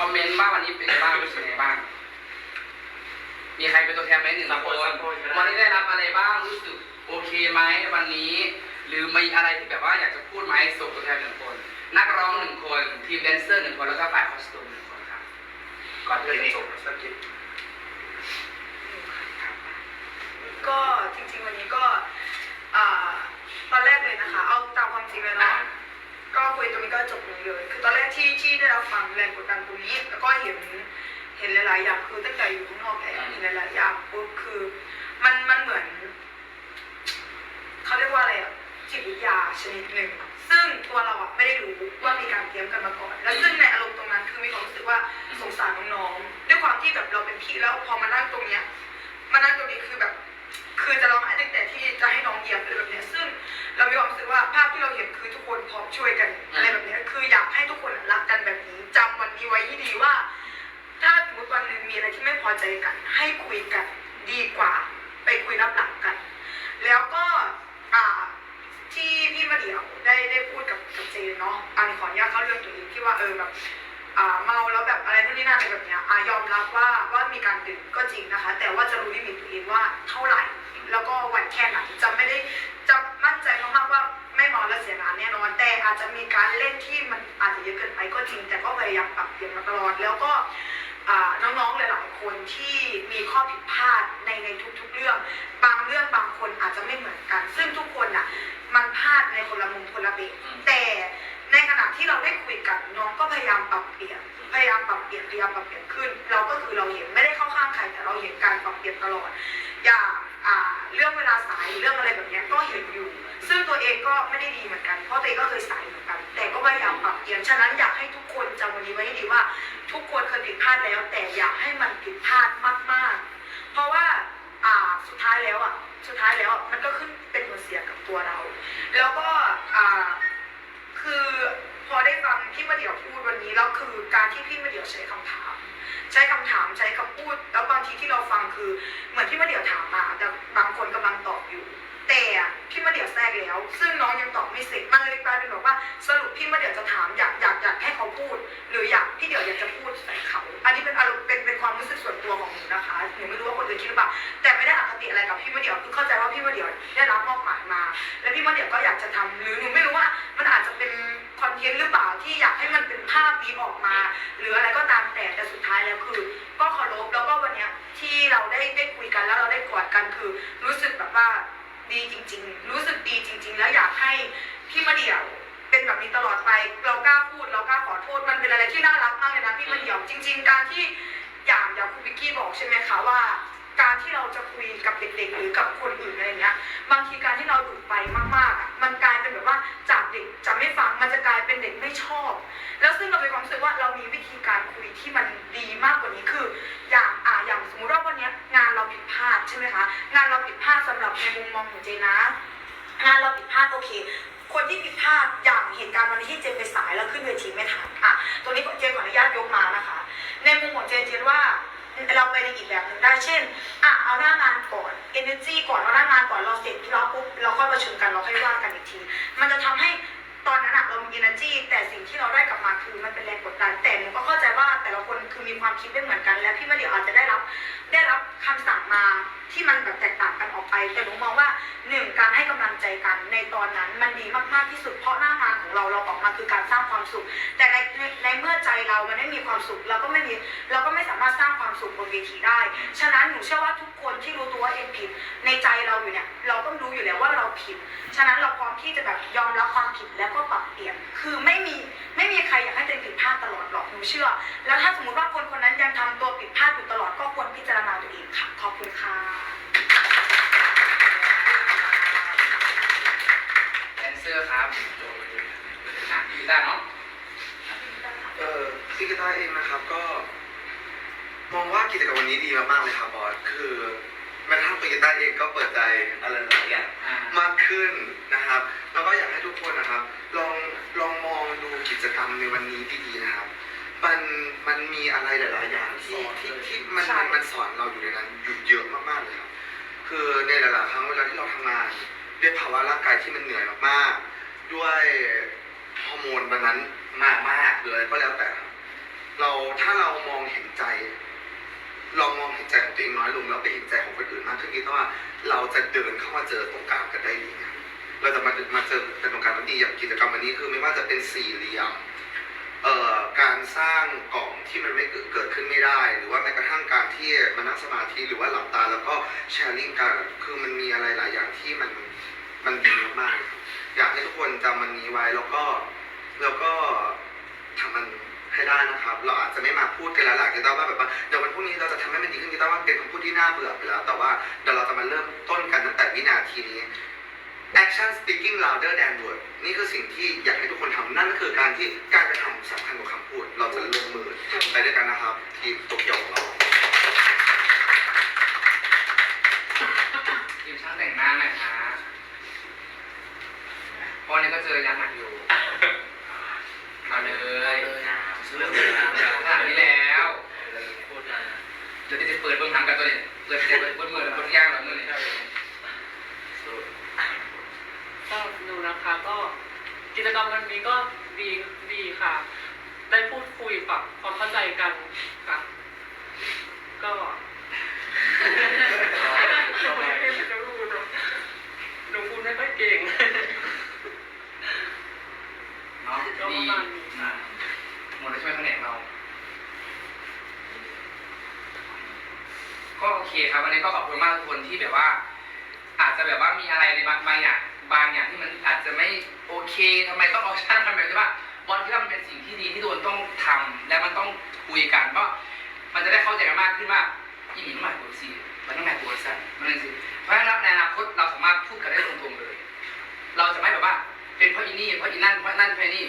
คอมเมนต์ว่าวันนี้เป็นไงบ้างรู้สึกไงบ้าง มีใครเป็นตัวแทนไหมหนึ่งสักคคนนสักคนก็ได้ วันนี้ได้รับอะไรบ้างรู้สึกโอเคไหมวันนี้ หรือมีอะไรที่แบบว่าอยากจะพูดไหมส่งตัวแทนหนึ่งคน นักร้องหนึ่งคนทีมแดนเซอร์หนึ่งคนแล้วก็ฝ่ายคอสตูมหนึ่งคนครับก่อนที่เราจะจบสกิปก็จริงๆวันนี้ก็อ่าตอนแรกเลยนะคะ เอาตามความจริงเลยเนาะ ก็คุยตรงนี้ก็จบตรงนี้เลย คือตอนแรกที่ที่ได้รับฟังแรงกดดันตรงนี้ แล้วก็เห็นเห็นหลาย ๆ อย่างคือตั้งแต่อยู่ข้างนอกแต่เห็นหลาย ๆ อย่างปุ๊บคือมันมันเหมือนเขาเรียกว่าอะไรอะจิตวิทยาชนิดหนึ่ง ซึ่งตัวเราอะไม่ได้รู้ว่ามีการเตรียมกันมาก่อน แล้วซึ่งในอารมณ์ตรงนั้นคือมีความรู้สึกว่าสงสารน้อง ๆ ด้วยความที่แบบเราเป็นพี่แล้วพอมานั่งตรงเนี้ยมานั่งตรงนี้คือแบบ คือจะร้องไห้ตั้งแต่ที่จะให้น้องเหยียบอะไรแบบเนี้ยซึ่งเรามีความรู้สึกว่าภาพที่เราเห็นคือทุกคนพร้อมช่วยกันอะไรแบบเนี้ยคืออยากให้ทุกคนรักกันแบบนี้จำวันนี้ไว้ให้ดีว่า ถ้าสมมติวันหนึ่งมีอะไรที่ไม่พอใจกัน ให้คุยกันดีกว่า ไปคุยรับหลังกัน แล้วก็อ่าที่พี่มาเดี่ยวได้ได้พูดกับกับเจนเนาะอันขออนุญาตเข้าเรื่องตัวเองที่ว่าเออแบบอ่า เมาแล้วแบบอะไรนู่นนี่นั่นอะไรแบบเนี้ยอ่ายอมรับว่าว่ามีการดื่มก็จริงนะคะ แต่ว่าจะรู้ลิมิตตัวเองว่าเท่าไหร่ แล้วก็ไหวแค่ไหนจะไม่ได้จะมั่นใจมากๆว่าไม่เมาแล้วเสียงานแน่นอนแต่อาจจะมีการเล่นที่มันอาจจะเยอะเกินไปก็จริง แต่ก็พยายามปรับเปลี่ยนมาตลอดแล้วก็อ่าน้องๆหลายๆคนที่มีข้อผิดพลาดในในทุกๆเรื่อง บางเรื่องบางคนอาจจะไม่เหมือนกัน ซึ่งทุกคนน่ะมันพลาดในคนละมุมคนละเบกแต่ ในขณะที่เราได้คุยกันน้องก็พยายามปรับเปลี่ยน พยายามปรับเปลี่ยนพยายามปรับเปลี่ยนขึ้น เราก็คือเราเห็นไม่ได้เข้าข้างใครแต่เราเห็นการปรับเปลี่ยนตลอด อย่าอ่าเรื่องเวลาสายเรื่องอะไรแบบนี้ก็เห็นอยู่ ซึ่งตัวเองก็ไม่ได้ดีเหมือนกัน เพราะตัวเองก็เคยสายเหมือนกัน แต่ก็พยายามปรับเปลี่ยน ฉะนั้นอยากให้ทุกคนจำวันนี้ไว้ให้ดีว่า ทุกคนเคยผิดพลาดแล้ว แต่อยากให้มันผิดพลาดมากๆ เพราะว่าอ่าสุดท้ายแล้วอะ สุดท้ายแล้วอะมันก็ขึ้นเป็นผลเสียกับตัวเรา แล้วก็อ่า คือพอได้ฟังพี่มาเดี่ยวพูดวันนี้แล้วคือการที่พี่มาเดี่ยวใช้คำถาม ใช้คำถามใช้คำพูด แล้วบางทีที่เราฟังคือเหมือนพี่มาเดี่ยวถามมาแต่บางคนกำลังตอบียวแทรกแล้ว ซึ่งน้องยังตอบไม่เสร็จมันเลยกลายเป็นแบบว่าสรุปพี่มาเดี่ยวจะถามอยากอยากอยากให้เขาพูด หรืออยากพี่เดี่ยวอยากจะพูดใส่เขา อันนี้เป็นอารมณ์เป็นเป็นความรู้สึกส่วนตัวของหนูนะคะหนูไม่รู้ว่าคนอื่นคิดหรือเปล่าแต่ไม่ได้อคติอะไรกับพี่มาเดี่ยวคือเข้าใจว่าพี่มาเดี่ยวได้รับมอบหมายมา และพี่มาเดี่ยวก็อยากจะทำหรือหนูไม่รู้ว่ามันอาจจะเป็นคอนเทนต์หรือเปล่าที่อยากให้มันเป็นภาพนี้ออกมา หรืออะไรก็ตามแต่แต่สุดท้ายแล้วคือ ก็เคารพแล้วก็วันนี้ที่เราได้ได้คุยกันแล้วเราได้กอดกันคือ รู้สึกแบบว่า ดีจริง ๆ รู้สึกดีจริง ๆ แล้วอยากให้พี่มาเดี่ยวเป็นแบบนี้ตลอดไป เรากล้าพูดเรากล้าขอโทษมันเป็นอะไรที่น่ารักมากเลยนะพี่มาเดี่ยวจริง ๆ การที่อย่างอย่างคุณวิกกี้บอกใช่ไหมคะว่า การที่เราจะคุยกับเด็กๆหรือกับคนอื่นอะไรเงี้ยบางทีการที่เราดุไปมากๆอะมันกลายเป็นแบบว่าจ เด็กจะไม่ฟังมันจะกลายเป็นเด็กไม่ชอบ แล้วซึ่งเรามีความรู้สึกว่าเรามีวิธีการคุยที่มันดีมากกว่านี้คือ อย่างอ่าอย่างสมมติว่าวันนี้งานเราผิดพลาดใช่ไหมคะงานเราผิดพลาดสำหรับในมุมมองของเจนะ งานเราผิดพลาดโอเคคนที่ผิดพลาดอย่างเหตุการณ์วันนี้ที่เจนไปสายแล้วขึ้นเวทีไม่ทันอะตัวนี้เจนขออนุญาตยกมานะคะ ในมุมของเจนเจนว่า เราไปในอีกแบบหนึ่งได้เช่นอะเอาหน้างานก่อน energy ก่อนเอาหน้างานก่อนเราเสร็จที่เราปุ๊บเราค่อยประชุมกันเราค่อยว่ากันอีกที มันจะทำให้ เรามี energy แต่สิ่งที่เราได้กลับมาคือมันเป็นแรงกดดัน แต่หนูก็เข้าใจว่าแต่ละคนคือมีความคิดไม่เหมือนกัน และพี่มาเดียวอาจจะได้รับ ได้รับคำสั่งมาที่มันแบบแตกต่างกันออกไป แต่หนูมองว่าหนึ่งการให้กำลังใจกันในตอนนั้นมันดีมากๆที่สุดเพราะหน้างานของเราเราออกมาคือการสร้างความสุข แต่ในในในเมื่อใจเรามันไม่มีความสุขเราก็ไม่มีเราก็ไม่สามารถสร้างความสุขบนเวทีได้ ฉะนั้นหนูเชื่อว่าทุกคนที่รู้ตัวว่าเองผิดในใจเราอยู่เนี่ย เราต้องรู้อยู่แล้วว่าเราผิด ฉะนั้นเราพร้อมที่จะแบบยอมรับความผิดแล้วก็ปรับเปลี่ยน คือไม่มีไม่มีใครอยากให้ตัวเองผิดพลาดตลอดหรอกหนูเชื่อ แล้วถ้าสมมติว่าคนคนนั้นยังทำตัวผิดพลาดอยู่ตลอดก็ควรพิจารณาตัวเองค่ะ ขอบคุณค่ะ แดนเซอร์ครับอะพี่ต้าเนาะเออพี่กีตาร์เองนะครับก็ มองว่ากิจกรรมวันนี้ดีมากๆเลยครับบอสคือ แม้กระทั่งพี่กีตาร์เองก็เปิดใจอะไรหลายอย่างอ่ามากขึ้นนะครับ แล้วก็อยากให้ทุกคนนะครับ ลองลองมองดูกิจกรรมในวันนี้ดีๆนะครับ มันมันมีอะไรหลาย ๆ อย่างที่ที่ที่มันใช่มันสอนเราอยู่ในนั้นอยู่เยอะมากๆเลยครับ คือในหลายๆครั้งเวลาที่เราทำงานด้วยภาวะร่างกายที่มันเหนื่อยมากๆ ด้วยฮอร์โมนวันนั้นมากๆหรืออะไรก็แล้วแต่ครับเราถ้า ตัวเองน้อยลงแล้วไปเห็นใจของคนอื่นมากขึ้นคิดว่าเราจะเดินเข้ามาเจอตรงกลางกันได้ดีไงเราจะมามาเจอกันตรงกลางกันดีอย่างกิจกรรมวันนี้คือไม่ว่าจะเป็นสี่เหลี่ยมเอ่อการสร้างกล่องที่มันไม่เกิดเกิดขึ้นไม่ได้ หรือว่าแม้กระทั่งการที่มานั่งสมาธิหรือว่าหลับตาแล้วก็แชร์ลิงกันคือมันมีอะไรหลายอย่างที่มันมันดีมากๆอยากให้ทุกคนจำมันนี้ไว้แล้วก็แล้วก็ทำมัน ให้ได้นะครับ เราอาจจะไม่มาพูดกันแล้วหลังกีตาร์ว่าแบบว่าเดี๋ยววันพรุ่งนี้เราจะทำให้มันดีขึ้นกีตาร์ว่าเป็นคำพูดที่น่าเบื่อไปแล้ว แต่ว่าเดี๋ยวเราจะมาเริ่มต้นกันตั้งแต่วินาทีนี้ action speaking louder than word นี่คือสิ่งที่อยากให้ทุกคนทำนั่นก็คือการที่การกระทำสำคัญกว่าคำพูด เราจะลงมือไปด้วยกันนะครับ ทีมโตเกียวของเรา ทีมช่างแต่งหน้าหน่อยฮะเพราะวันนี้ก็เจอยักษ์หนักอยู่ มาเลย เรื่องเลยนะ ขนาดนี้แล้ว พูดนะ เดี๋ยวจะเปิดเบื้องทางกันตัวนี้เปิดเปิดเปิดเปิดเปิดเปิดย่างแล้วมือนี่ สำหรับหนูนะคะก็กิจกรรมวันนี้ก็ ดีดีค่ะ ได้พูดคุยปรับความเข้าใจกันค่ะ ก็ทำไมไม่จะรู้เนอะหนูพูดไม่ค่อยเก่ง เนาะก็ปดีระมาณนี้ค่ะหมดแล้วใช่ไหมคะแนนเรา ก็โอเคครับวันนี้ก็ขอบคุณมากทุกคนที่แบบว่า อาจจะแบบว่ามีอะไรในบางบางอย่าง บางอย่างที่มันอาจจะไม่โอเคทำไมต้องออกชั่นทำแบบนี้ว่าบอลที่ว่ามันเป็นสิ่งที่ดีที่โดนต้องทำและมันต้องคุยกันเพราะมันจะได้เข้าใจกันมากขึ้นว่าอีหนีมันหมายตัวสิมันต้องหมายตัวสั่นมันนั่นสิเพราะฉะนั้นในอนาคตเราสามารถพูดกันได้ตรงๆเลย เราจะไม่แบบว่า เป็นเพราะอีนี่เพราะอีนั่นเพราะนั่นเพราะนี่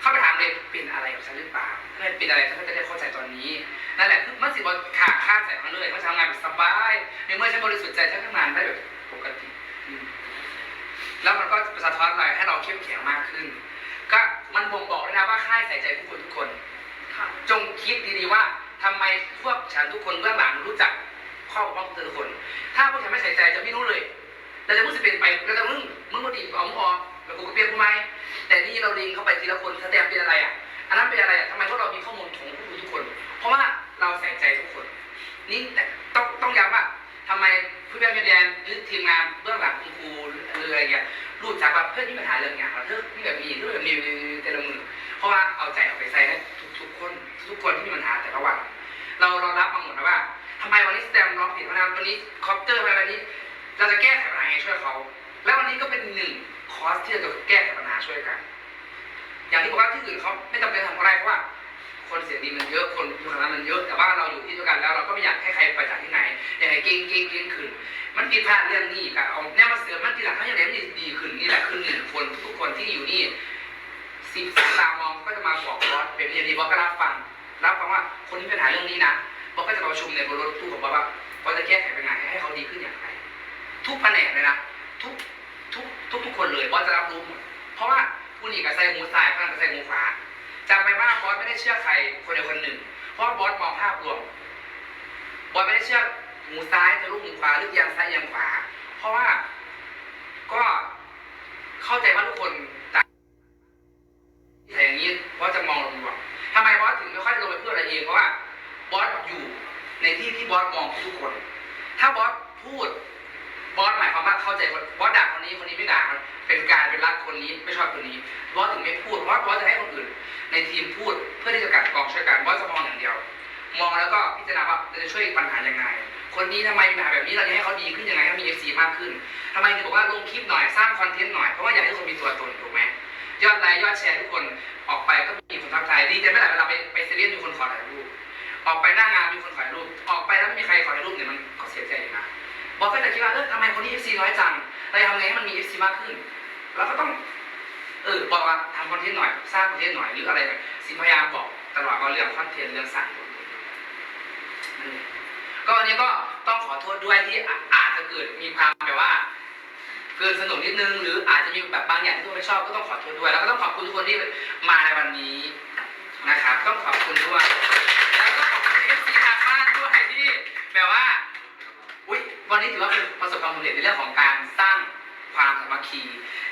เข้าไปถามเลยเป็นอะไรกับฉันหรือเปล่าถ้าเป็นอะไรฉันก็จะได้เข้าใจตอนนี้นั่นแหละคือมันสิบอขาดค่าใส่ของเลยเมันทำงานแบบสบายในเมื่อฉันบริสุทธิ์ใจฉันทำงานได้แบบปกติ แล้วมันก็สะท้อนอะไรให้เราเข้มแข็งมากขึ้น ก็มันบ่งบอกเลยนะว่าค่ายใส่ใจผู้คนทุกคนค่ะจงคิดดีๆว่าทำไมพวกฉันทุกคนเบื้องหลังรู้จักข้อบกพร่องของเธอทุกคน ถ้าพวกฉันไม่ใส่ใจจะไม่รู้เลยเราจะมึงสิเป็นไปเราจะมึงมึงก็ดีเอามึงออกแล้วกูก็เปลี่ยนกูไหมแต่นี่เราลิงเข้าไปทีละคนแสดงเป็นอะไรอะอันนั้นเป็นอะไรอะทำไมพวกเรามีข้อมูลของผู้ทุกคน เพราะว่าเราใส่ใจทุกคน นี่แต่ต้องต้องย้ำว่า ทำไมผู้บริหารหรือทีมงานเบื้องหลังคุณครูหรืออะไรเงี้ยรู้จักว่าเพื่อนมีปัญหาเรื่องอย่างเราเพื่อนมีแบบมีเรื่องแบบมีแต่ละมือเพราะว่าเอาใจเอาไปใส่ให้ทุกๆคนทุกคนที่มีปัญหาแต่ละวันเราเรารับมาหมดนะว่าทำไมวันนี้สแตมร้องผิดวันนั้นวันนี้คอปเตอร์ไปวันนี้ เราจะแก้ไขปัญหาไงช่วยเขา แล้ววันนี้ก็เป็นหนึ่งคอร์สที่เราจะแก้ไขปัญหาช่วยกัน อย่างที่บอกว่าที่อื่นเขาไม่จำเป็นทำอะไรเพราะว่า คนเสียงดีมันเยอะคนอยู่ขนาดมันเยอะแต่ว่าเราอยู่ที่เดียวกันแล้ว เราก็ไม่อยากให้ใครไปจากที่ไหนอยากให้เก่งเก่งเก่งขึ้น มันผิดพลาดเรื่องนี้กับเอาแนวมาเสริมมันทีหลังเขาอย่างไรมันดีขึ้นนี่แหละคือหนึ่งคนทุกคนที่อยู่นี่สิบสตามองก็จะมาบอกบอสเป็นอย่างดีบอสก็รับฟังรับฟังว่าคนที่มีปัญหาเรื่องนี้นะบอสก็จะประชุมในบนรถตู้ของบอสว่าบอสจะแก้ไขปัญหาให้เขาดีขึ้นอย่างไร ทุกแผนกเลยนะทุกทุกทุกทุกคนเลยบอสจะรับรู้หมดเพราะว่าผู้นี้กับใส่หูซ้ายผู้นั้นกับใส่หูขวา จำไว้ว่าบอสไม่ได้เชื่อใครคนใดคนหนึ่ง เพราะบอสมองภาพรวม บอสไม่ได้เชื่อหูซ้ายทะลุหูขวาหรือเอียงซ้ายเอียงขวา เพราะว่าก็เข้าใจว่าทุกคนต่างแต่อย่างนี้บอสจะมองรวมทำไมบอสถึงไม่ค่อยลงไปพูดอะไรเองเพราะว่าบอสอยู่ในที่ที่บอสมองทุกคน ถ้าบอสพูดบอสหมายความว่าเข้าใจว่าบอสด่าคนนี้คนนี้ไม่ด่าเป็นการเป็นรักคนนี้ บอสถึงไม่พูดเพราะว่าบอสจะให้คนอื่น ในทีมพูดเพื่อที่จะกลันกองช่วยกันบอสจะมองอย่างเดียว มองแล้วก็พิจารณาว่าเราจะช่วยปัญหายังไง คนนี้ทำไมมีปัญหาแบบนี้เราจะให้เขาดีขึ้นยังไงให้มีเอฟซีมากขึ้นทำไมถึงบอกว่าลงคลิปหน่อยสร้างคอนเทนต์หน่อยเพราะว่าอยากให้คนมีตัวตนถูกไหมยอดไลค์ยอดแชร์ทุกคนออกไปก็มีคนทักทายดีใจไม่หลายเวลาไปไปเซเว่นมีคนขอถ่ายรูปออกไปหน้างานมีคนขอถ่ายรูปออกไปแล้วไม่มีใครขอถ่ายรูปเนี่ยมันก็เสียใจอยู่นะบอสก็จะคิดว่าเออทำไมคนนี้ FC น้อยจังเราจะทำไงให้มันมี FC มากขึ้นเราก็ต้อง เออบอกว่าทำคอนเทนต์หน่อย สร้างคอนเทนต์หน่อยหรืออะไรสิพยายามบอกตลอดว่าเรื่องคอนเทนต์เรื่องสายนั่องก็วันนี้ก็ต้องขอโทษด้วยที่อาจจะเกิดมีความแบบว่า เกินสนุกนิดนึง หรืออาจจะมีแบบบางอย่างที่ทุกคนไม่ชอบก็ต้องขอโทษด้วย แล้วก็ต้องขอบคุณทุกคนที่มาในวันนี้นะครับต้องขอบคุณด้วยแล้วก็ขอบคุณ FC ทางบ้านด้วยที่แบบว่าอุ้ยวันนี้ถือว่าเป็นประสบความสำเร็จในเรื่องของการสร้างความสามัคคี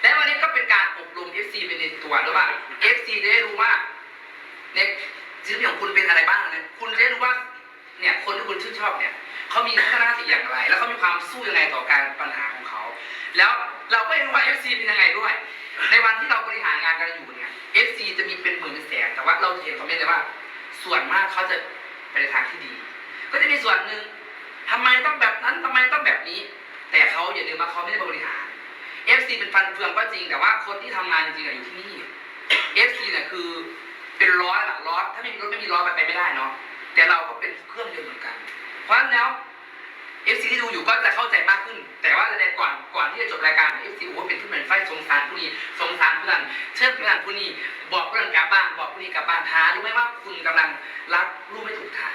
และวันนี้ก็เป็นการอบรม FC เป็นในตัวด้วยว่า FC จะได้รู้ว่าเนี่ยศิลปินของคุณเป็นอะไรบ้างนะคุณจะได้รู้ว่าเนี่ยคนที่คุณชื่นชอบเนี่ยเขามีทัศนคติอย่างไร แล้วเขามีความสู้ยังไงต่อการปัญหาของเขา แล้วเราก็ไม่รู้ว่า FC เป็นยังไงด้วย ในวันที่เราบริหารงานกันอยู่เนี่ย FC จะมีเป็นหมื่นเป็นแสนแต่ว่าเราจะเห็นคอมเมนต์เลยว่า ส่วนมากเขาจะไปในทางที่ดี ก็จะมีส่วนหนึ่งทำไมต้องแบบนั้นทำไมต้องแบบนี้ แต่เขาอย่าลืมว่าเขาไม่ได้บริหาร FC เป็นฟันเฟืองก็จริงแต่ว่าคนที่ทำงานจริงๆอะอยู่ที่นี่ FC เนี่ยคือเป็นล้อหลักล้อถ้าไม่มีรถไม่มีล้อไปไปไม่ได้เนาะแต่เราก็เป็นเครื่องยนต์เหมือนกัน เพราะฉะนั้นแล้ว FC ที่ดูอยู่ก็จะเข้าใจมากขึ้น แต่ว่าในก่อนก่อนที่จะจบรายการ FC โอ้เป็นผู้เหมือนไฟสงสารผู้นี้สงสารเพื่อนเชื่อเพื่อนผู้นี้บอกเพื่อนกลับบ้านบอกผู้นี้กลับบ้านหารู้ไหมว่าคุณกำลังรักลูกไม่ถูกทาง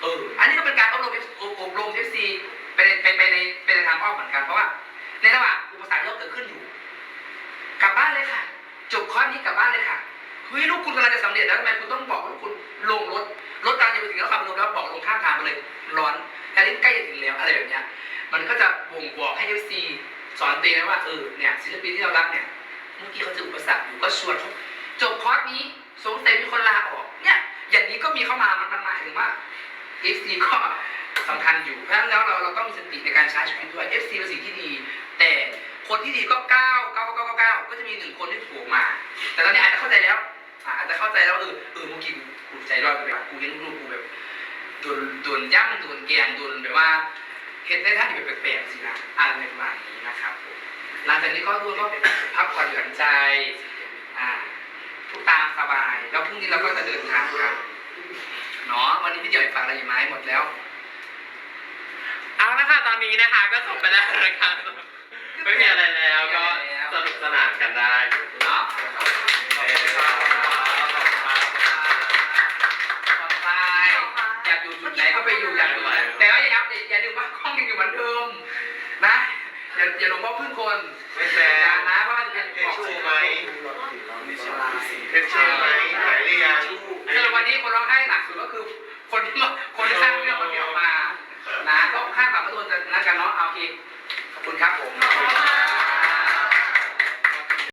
เอออันนี้ก็เป็นการอบรมอบรม FC ไปในไปไปในไปในทางอ้อมเหมือนกันเพราะว่า กำลังจะสำเร็จแล้วทำไมคุณต้องบอกลูกคุณลงรถ รถกำลังจะไปถึงแล้วขับลงแล้วบอกลงข้างทางไปเลย ร้อนแต่นี่ใกล้จะถึงแล้วอะไรแบบเนี้ย มันก็จะบ่งบอกให้ FC สอนตัวเองนะว่าเออเนี่ยศิลปินที่เรารักเนี่ย เมื่อกี้เขาเจออุปสรรคอยู่ก็ชวนเขาจบคอร์สนี้สงสัยมีคนลาออก เนี่ยอย่างนี้ก็มีเข้ามา มันมันหมายถึงว่า FC ก็สำคัญอยู่ เพราะฉะนั้นแล้วเราเราต้องมีสติในการใช้ชีวิตด้วย FC เป็นสิ่งที่ดี แต่คนที่ดีก็เก้าเก้าเก้าเก้าเก้าก็จะมีหนึ่งคนที่ถูกมา แต่ตอนนี้อาจจะเข้าใจแล้ว อะอาจจะเข้าใจแล้วเออเออเมื่อกี้กูใจร้อนไปแบบกูเห็นลูกกูแบบโดนโดนย่ำโดนแกงโดนแบบว่าเห็นได้ท่าที่แบบแปลกๆสินะอะไรประมาณนี้นะครับผมหลังจากนี้ก็รู้ก็พักผ่อนหย่อนใจอ่าทุกตามสบาย แล้วพรุ่งนี้เราก็จะเดินทางกันเนาะวันนี้พี่เดี่ยวฝากอะไรอยู่ไหมหมดแล้วเอาละค่ะตอนนี้นะคะ ก็จบไปแล้วนะคะไม่มีอะไรแล้วก็สนุกสนานกันได้เนาะ ไหนก็ไปอยู่อย่ากอยู่นแต่ว่าอย่าอย่าอย่าลืมว่ากล้องยังอยู่เหมือนเดิมนะอย่าอย่าลงว่าพึ่งคนไม่แฟอย่าร์นะเพราะมันจะเป็นเพชรชูไหมเพชรใช่ชูไหมหายหรือยังสำหรับวันนี้คนร้องไห้หนักสุดก็คือคนที่คนที่สร้างเรื่องคนเดียวมานะก็ข้างกับประตูจะนัดกันเนาะเอาโอเค